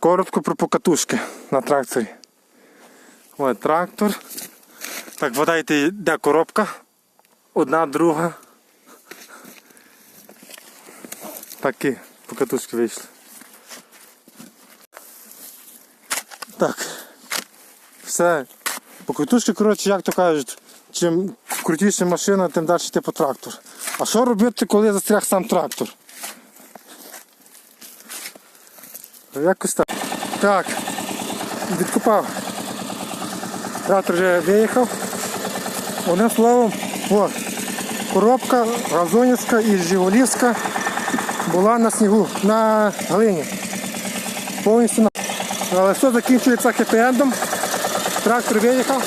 Коротко про покатушки на тракторі. Ось трактор. Так, вгадайте, де коробка. Одна, друга. Такі покатушки вийшли. Так. Все. Покатушки, коротше, як то кажуть, чим крутіша машина, тим далі йти по трактор. А що робити, коли застряг сам трактор? Якось так. Так. Відкопав. Трактор вже виїхав. Одним словом, о, коробка газонівська і Жигулівська була на снігу, на глині. Повністю на. Але все закінчується хеппі-ендом. Трактор виїхав.